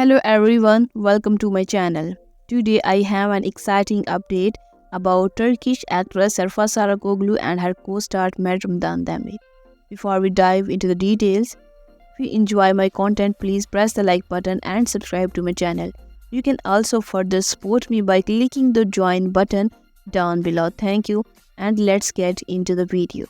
Hello everyone, welcome to my channel. Today I have an exciting update about Turkish actress Sarfa Sarakoglu and her co-star Mert Ramazan Demir. Before we dive into the details, if you enjoy my content please press the like button and subscribe to my channel. You can also further support me by clicking the join button down below. Thank you and let's get into the video.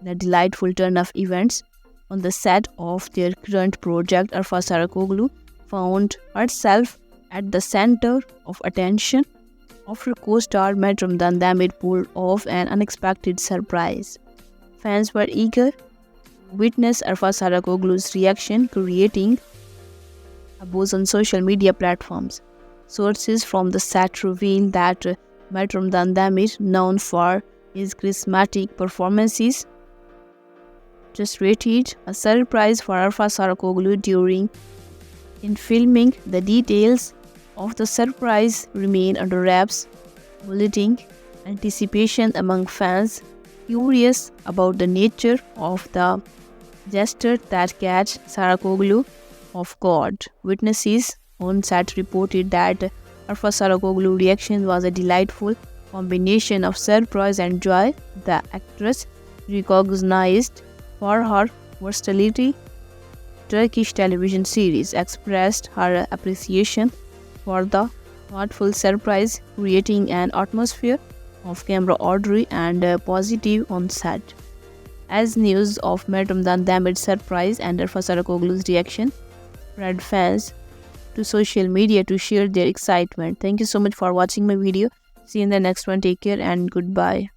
The delightful turn of events on the set of their current project Arfa Sarakoglu found herself at the center of attention after co-star Ramazan Demir pulled off an unexpected surprise. Fans were eager to witness Arfa Sarakoglu's reaction, creating a buzz on social media platforms. Sources from the set reveal that Ramazan Demir, known for his charismatic performances, just rated a surprise for Arfa Sarakoglu during in filming, the details of the surprise remain under wraps, building anticipation among fans curious about the nature of the gesture that catch Sarah Sarakoglu off guard. Witnesses on set reported that Arfa Sarakoglu reaction was a delightful combination of surprise and joy. The actress recognized for her versatility Turkish television series expressed her appreciation for the thoughtful surprise, creating an atmosphere of camera camaraderie and uh, positive on set. As news of Ramazan Demir's surprise and Arfa Sarakoglu's reaction spread fans to social media to share their excitement. Thank you so much for watching my video. See you in the next one. Take care and goodbye.